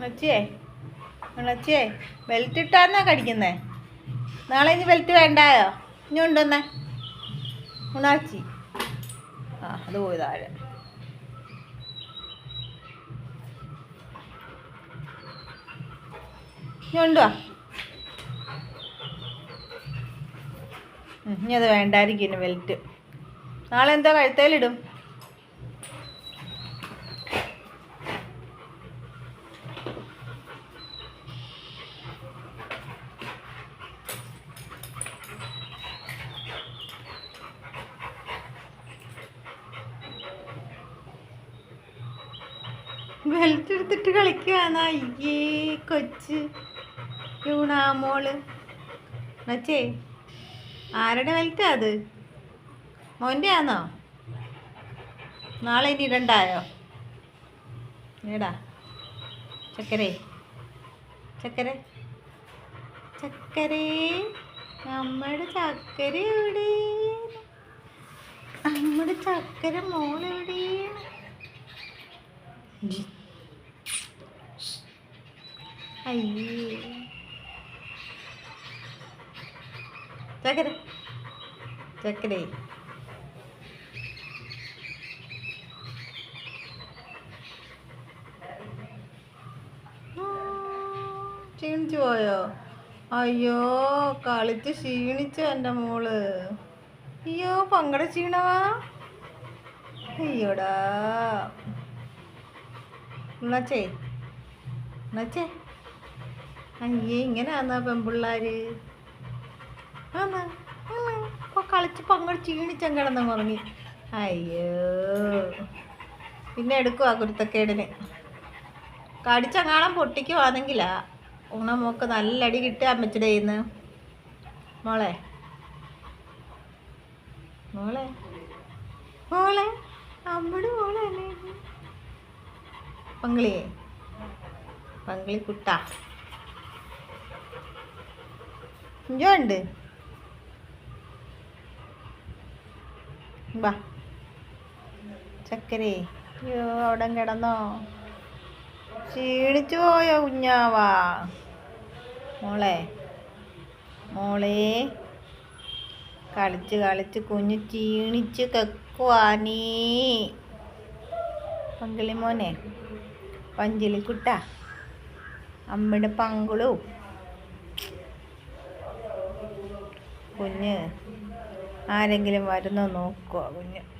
ഉണച്ചിയേ ഉണച്ചിയേ belt ഇട്ടാന്നാ കടിക്കുന്നേ? നാളെ ഇനി belt വേണ്ടായോ? ഇനി ഉണ്ടെന്നേ ഉണാച്ചി ആ അത് പോയി താഴെ. ഇനി ഉണ്ടോ ഇനി അത് വേണ്ടായിരിക്കും ഇനി ബെൽറ്റ് നാളെ എന്താ കഴുത്തേലിടും. ബെൽറ്റ് എടുത്തിട്ട് കളിക്കുകയാണ്. അയ്യേ കൊച്ച്. യൂണാമോൾ എന്നുവച്ചേ ആരുടെ ബെൽറ്റാ അത്? മോന്റെ ആണോ നാളെ ഇനി ഇടണ്ടായോ ഏടാ ചക്കരേ ചക്കര ചക്കരേ നമ്മുടെ ചക്കര എവിടെ നമ്മുടെ ചക്കര മോളെവിടെ. അയ്യേ ചക്കര ചക്കരേ ക്ഷീണിച്ചു പോയോ? അയ്യോ കളിച്ച് ക്ഷീണിച്ചു എന്റെ മോൾ. അയ്യോ പങ്കട ക്ഷീണവാ അയ്യോടാ. ഉണച്ചേ ഉണച്ചേ അയ്യേ ഇങ്ങനെയാന്നാ പെൺപിള്ളാര് ആന്നാ? പെമ്പിള്ളാര് ഇപ്പൊ കളിച്ച് പങ്കട് ക്ഷീണിച്ചം കിടന്ന് മുറങ്ങി അയ്യോ. പിന്നെ എടുക്കുക കുരുത്തക്കേടിന്. കടിച്ചങ്ങാണം പൊട്ടിക്കുവാണെങ്കിലാ ഉണമൊക്കെ നല്ല അടി കിട്ടുക അമ്മച്ചിടെ ഇന്ന് മോളെ. മോളെ. മോളെ അമ്മയുടെ? പങ്കളിയേ പങ്കളി. കുട്ട ഇഞ്ചോ ഉണ്ട് വാ. ചക്കരേ. അയ്യോ അവിടെ കിടന്നോ. ക്ഷീണിച്ചു പോയോ കുഞ്ഞാവാ? മോളെ. മോളെ. കളിച്ച് കളിച്ച് കുഞ്ഞ് ക്ഷീണിച്ച് കക്കുവാനീ പങ്കിളി മോനെ. പഞ്ചലിക്കുട്ട. അമ്മയുടെ പങ്കുളു. കുഞ്ഞ് ആരെങ്കിലും വരുന്നോ നോക്കുക കുഞ്ഞ്.